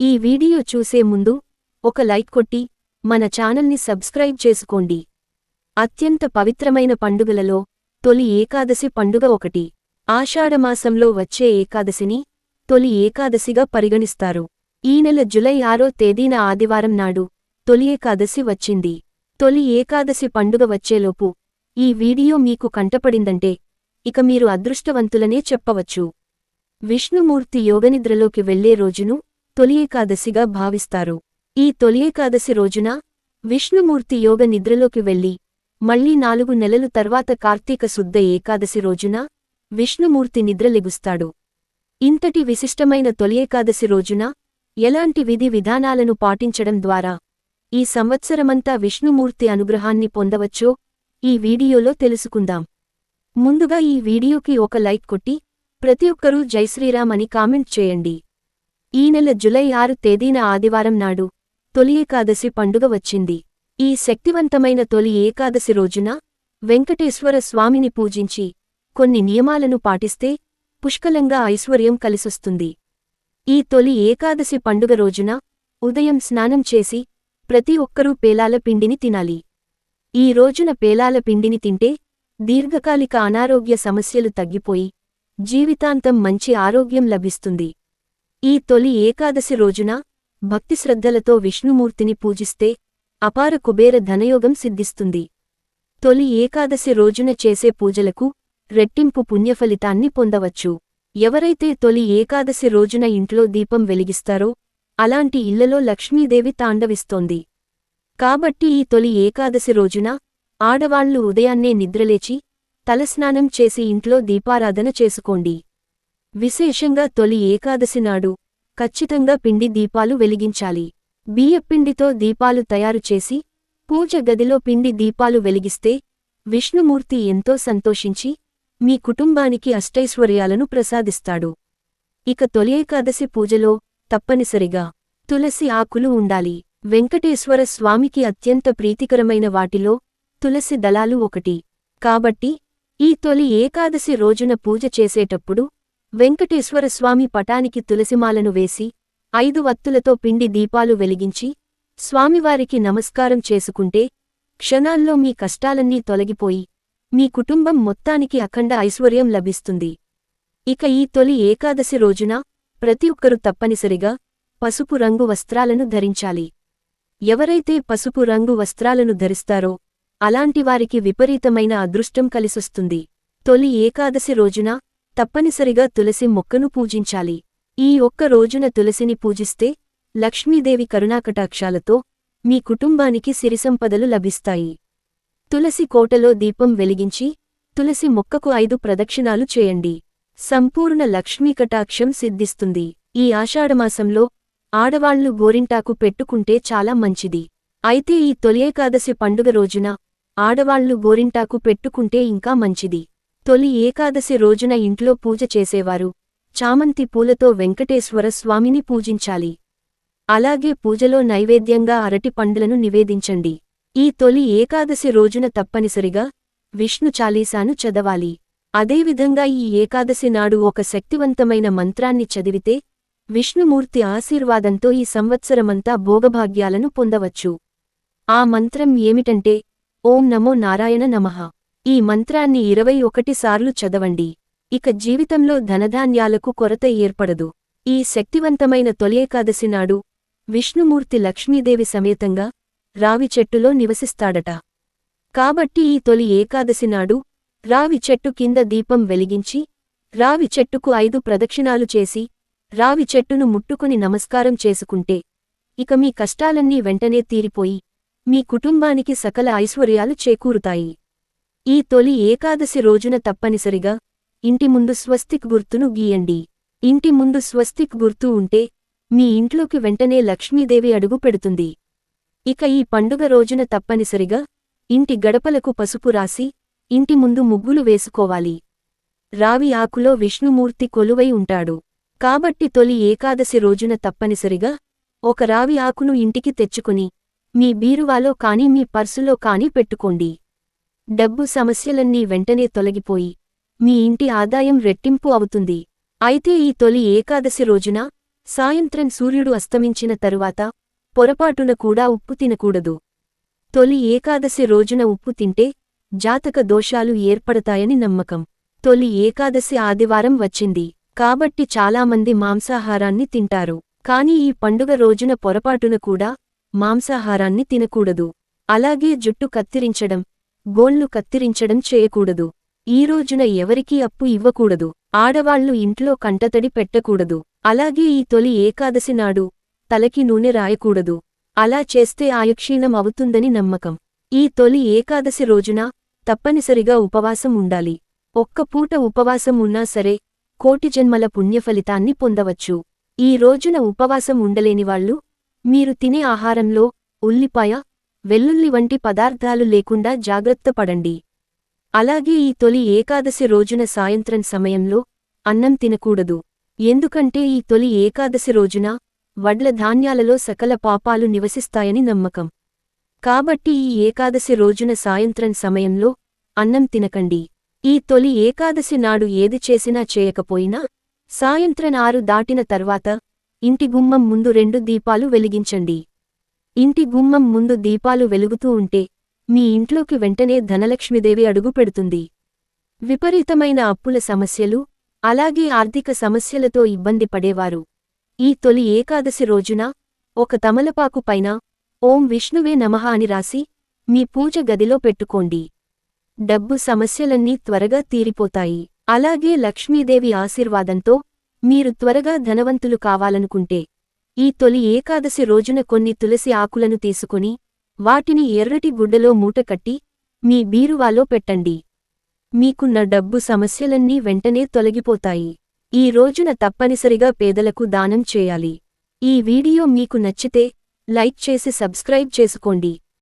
ఈ వీడియో చూసే ముందు ఒక లైక్ కొట్టి మన ఛానల్ని సబ్స్క్రైబ్ చేసుకోండి. అత్యంత పవిత్రమైన పండుగలలో తొలి ఏకాదశి పండుగ ఒకటి. ఆషాఢమాసంలో వచ్చే ఏకాదశిని తొలి ఏకాదశిగా పరిగణిస్తారు. ఈ నెల జులై ఆరో తేదీన ఆదివారం నాడు తొలి ఏకాదశి వచ్చింది. తొలి ఏకాదశి పండుగ వచ్చేలోపు ఈ వీడియో మీకు కంటపడిందంటే ఇక మీరు అదృష్టవంతులనే చెప్పవచ్చు. విష్ణుమూర్తి యోగనిద్రలోకి వెళ్ళే రోజును తొలి ఏకాదశిగా భావిస్తారు. ఈ తొలి ఏకాదశి రోజున విష్ణుమూర్తి యోగ నిద్రలోకి వెళ్ళి మళ్ళీ నాలుగు నెలలు తర్వాత కార్తీక శుద్ధ ఏకాదశి రోజున విష్ణుమూర్తి నిద్రలెగుస్తాడు ఇంతటి విశిష్టమైన తొలి ఏకాదశి రోజున ఎలాంటి విధి విధానాలను పాటించడం ద్వారా ఈ సంవత్సరమంతా విష్ణుమూర్తి అనుగ్రహాన్ని పొందవచ్చో ఈ వీడియోలో తెలుసుకుందాం. ముందుగా ఈ వీడియోకి ఒక లైక్ కొట్టి ప్రతి ఒక్కరూ జైశ్రీరామ్ అని కామెంట్ చేయండి. ఈ నెల జులై ఆరు తేదీన ఆదివారం నాడు తొలి ఏకాదశి పండుగ వచ్చింది. ఈ శక్తివంతమైన తొలి ఏకాదశి రోజున వెంకటేశ్వర స్వామిని పూజించి కొన్ని నియమాలను పాటిస్తే పుష్కలంగా ఐశ్వర్యం కలిసొస్తుంది. ఈ తొలి ఏకాదశి పండుగ రోజున ఉదయం స్నానం చేసి ప్రతి ఒక్కరూ పేలాల పిండిని తినాలి. ఈ రోజున పేలాల పిండిని తింటే దీర్ఘకాలిక అనారోగ్య సమస్యలు తగ్గిపోయి జీవితాంతం మంచి ఆరోగ్యం లభిస్తుంది. ఈ తొలి ఏకాదశి రోజున భక్తిశ్రద్ధలతో విష్ణుమూర్తిని పూజిస్తే అపార కుబేర ధనయోగం సిద్ధిస్తుంది. తొలి ఏకాదశి రోజున చేసే పూజలకు రెట్టింపు పుణ్యఫలితాన్ని పొందవచ్చు. ఎవరైతే తొలి ఏకాదశి రోజున ఇంట్లో దీపం వెలిగిస్తారో అలాంటి ఇళ్ళలో లక్ష్మీదేవి తాండవిస్తోంది. కాబట్టి ఈ తొలి ఏకాదశి రోజున ఆడవాళ్ళు ఉదయాన్నే నిద్రలేచి తలస్నానం చేసి ఇంట్లో దీపారాధన చేసుకోండి. విశేషంగా తొలి ఏకాదశి నాడు ఖచ్చితంగా పిండి దీపాలు వెలిగించాలి. బియ్యపిండితో దీపాలు తయారు చేసి పూజ గదిలో పిండి దీపాలు వెలిగిస్తే విష్ణుమూర్తి ఎంతో సంతోషించి మీ కుటుంబానికి అష్టైశ్వర్యాలను ప్రసాదిస్తాడు. ఇక తొలి ఏకాదశి పూజలో తప్పనిసరిగా తులసి ఆకులు ఉండాలి. వెంకటేశ్వర స్వామికి అత్యంత ప్రీతికరమైన వాటిలో తులసి దళాలు ఒకటి. కాబట్టి ఈ తొలి ఏకాదశి రోజున పూజ చేసేటప్పుడు వెంకటేశ్వర స్వామి పటానికి తులసిమాలను వేసి ఐదు వత్తులతో పిండి దీపాలు వెలిగించి స్వామివారికి నమస్కారం చేసుకుంటే క్షణాల్లో మీ కష్టాలన్నీ తొలగిపోయి మీ కుటుంబం మొత్తానికి అఖండ ఐశ్వర్యం లభిస్తుంది. ఇక ఈ తొలి ఏకాదశి రోజున ప్రతి ఒక్కరూ తప్పనిసరిగా పసుపు రంగు వస్త్రాలను ధరించాలి. ఎవరైతే పసుపు రంగు వస్త్రాలను ధరిస్తారో అలాంటివారికి విపరీతమైన అదృష్టం కలిసొస్తుంది. తొలి ఏకాదశి రోజున తప్పనిసరిగా తులసి మొక్కను పూజించాలి. ఈ ఒక్క రోజున తులసిని పూజిస్తే లక్ష్మీదేవి కరుణాకటాక్షాలతో మీ కుటుంబానికి సిరిసంపదలు లభిస్తాయి. తులసి కోటలో దీపం వెలిగించి తులసి మొక్కకు ఐదు ప్రదక్షిణాలు చేయండి. సంపూర్ణ లక్ష్మీకటాక్షం సిద్ధిస్తుంది. ఈ ఆషాఢమాసంలో ఆడవాళ్ళు గోరింటాకు పెట్టుకుంటే చాలా మంచిది. అయితే ఈ తొలి ఏకాదశి పండుగ రోజున ఆడవాళ్ళు గోరింటాకు పెట్టుకుంటే ఇంకా మంచిది. తొలి ఏకాదశి రోజున ఇంట్లో పూజ చేసేవారు. చామంతి పూలతో వెంకటేశ్వర స్వామిని పూజించాలి. అలాగే పూజలో నైవేద్యంగా అరటి పండ్లను నివేదించండి. ఈ తొలి ఏకాదశి రోజున తప్పనిసరిగా విష్ణు చాలీసాను చదవాలి. అదేవిధంగా ఈ ఏకాదశి నాడు ఒక శక్తివంతమైన మంత్రాన్ని చదివితే విష్ణుమూర్తి ఆశీర్వాదంతో ఈ సంవత్సరమంతా భోగభాగ్యాలను పొందవచ్చు. ఆ మంత్రం ఏమిటంటే ఓం నమో నారాయణ నమః. ఈ మంత్రాన్ని ఇరవై ఒకటి సార్లు చదవండి. ఇక జీవితంలో ధనధాన్యాలకు కొరత ఏర్పడదు. ఈ శక్తివంతమైన తొలియేకాదశి నాడు విష్ణుమూర్తి లక్ష్మీదేవి సమేతంగా రావి చెట్టులో నివసిస్తాడట. కాబట్టి ఈ తొలి ఏకాదశి నాడు రావి చెట్టు కింద దీపం వెలిగించి రావి చెట్టుకు ఐదు ప్రదక్షిణాలు చేసి రావి చెట్టును ముట్టుకుని నమస్కారం చేసుకుంటే ఇక మీ కష్టాలన్నీ వెంటనే తీరిపోయి మీ కుటుంబానికి సకల ఐశ్వర్యాలు చేకూరుతాయి. ఈ తొలి ఏకాదశి రోజున తప్పనిసరిగా ఇంటి ముందు స్వస్తిక్ గుర్తును గీయండి. ఇంటి ముందు స్వస్తిక్ గుర్తు ఉంటే మీ ఇంట్లోకి వెంటనే లక్ష్మీదేవి అడుగు పెడుతుంది. ఇక ఈ పండుగ రోజున తప్పనిసరిగా ఇంటి గడపలకు పసుపు రాసి ఇంటి ముందు ముగ్గులు వేసుకోవాలి. రావి ఆకులో విష్ణుమూర్తి కొలువై ఉంటాడు. కాబట్టి తొలి ఏకాదశి రోజున తప్పనిసరిగా ఒక రావి ఆకును ఇంటికి తెచ్చుకుని మీ బీరువాలో కాని మీ పర్సులో కాని పెట్టుకోండి. డబ్బు సమస్యలన్నీ వెంటనే తొలగిపోయి మీ ఇంటి ఆదాయం రెట్టింపు అవుతుంది. అయితే ఈ తొలి ఏకాదశి రోజున సాయంత్రం సూర్యుడు అస్తమించిన తరువాత పొరపాటున కూడా ఉప్పు తినకూడదు. తొలి ఏకాదశి రోజున ఉప్పు తింటే జాతక దోషాలు ఏర్పడతాయని నమ్మకం. తొలి ఏకాదశి ఆదివారం వచ్చింది కాబట్టి చాలామంది మాంసాహారాన్ని తింటారు. కాని ఈ పండుగ రోజున పొరపాటున కూడా మాంసాహారాన్ని తినకూడదు. అలాగే జుట్టు కత్తిరించడం గోళ్ళు కత్తిరించడం చేయకూడదు. ఈ రోజున ఎవరికీ అప్పు ఇవ్వకూడదు. ఆడవాళ్ళు ఇంట్లో కంటతడి పెట్టకూడదు. అలాగే ఈ తొలి ఏకాదశి నాడు తలకి నూనె రాయకూడదు. అలా చేస్తే ఆయుక్షీణం అవుతుందని నమ్మకం. ఈ తొలి ఏకాదశి రోజున తప్పనిసరిగా ఉపవాసం ఉండాలి. ఒక్క పూట ఉపవాసం ఉన్నా సరే కోటి జన్మల పుణ్యఫలితాన్ని పొందవచ్చు. ఈ రోజున ఉపవాసం ఉండలేనివాళ్ళు మీరు తినే ఆహారంలో ఉల్లిపాయ వెల్లుల్లి వంటి పదార్థాలు లేకుండా జాగ్రత్త పడండి. అలాగే ఈ తొలి ఏకాదశి రోజున సాయంత్రం సమయంలో అన్నం తినకూడదు. ఎందుకంటే ఈ తొలి ఏకాదశి రోజున వడ్ల ధాన్యాలలో సకల పాపాలు నివసిస్తాయని నమ్మకం. కాబట్టి ఈ ఏకాదశి రోజున సాయంత్రం సమయంలో అన్నం తినకండి. ఈ తొలి ఏకాదశి నాడు ఏది చేసినా చేయకపోయినా సాయంత్రం ఆరు దాటిన తర్వాత ఇంటి గుమ్మం ముందు రెండు దీపాలు వెలిగించండి. ఇంటి గుమ్మం ముందు దీపాలు వెలుగుతూ ఉంటే మీ ఇంట్లోకి వెంటనే ధనలక్ష్మీదేవి అడుగుపెడుతుంది. విపరీతమైన అప్పుల సమస్యలు అలాగే ఆర్థిక సమస్యలతో ఇబ్బంది పడేవారు. ఈ తొలి ఏకాదశి రోజున ఒక తమలపాకు పైన ఓం విష్ణువే నమః అని రాసి మీ పూజ గదిలో పెట్టుకోండి. డబ్బు సమస్యలన్నీ త్వరగా తీరిపోతాయి. అలాగే లక్ష్మీదేవి ఆశీర్వాదంతో మీరు త్వరగా ధనవంతులు కావాలనుకుంటే ఈ తొలి ఏకాదశి రోజున కొన్ని తులసి ఆకులను తీసుకుని వాటిని ఎర్రటి గుడ్డలో మూటకట్టి మీ బీరువాలో పెట్టండి. మీకున్న డబ్బు సమస్యలన్నీ వెంటనే తొలగిపోతాయి. ఈ రోజున తప్పనిసరిగా పేదలకు దానం చేయాలి. ఈ వీడియో మీకు నచ్చితే లైక్ చేసి సబ్స్క్రైబ్ చేసుకోండి.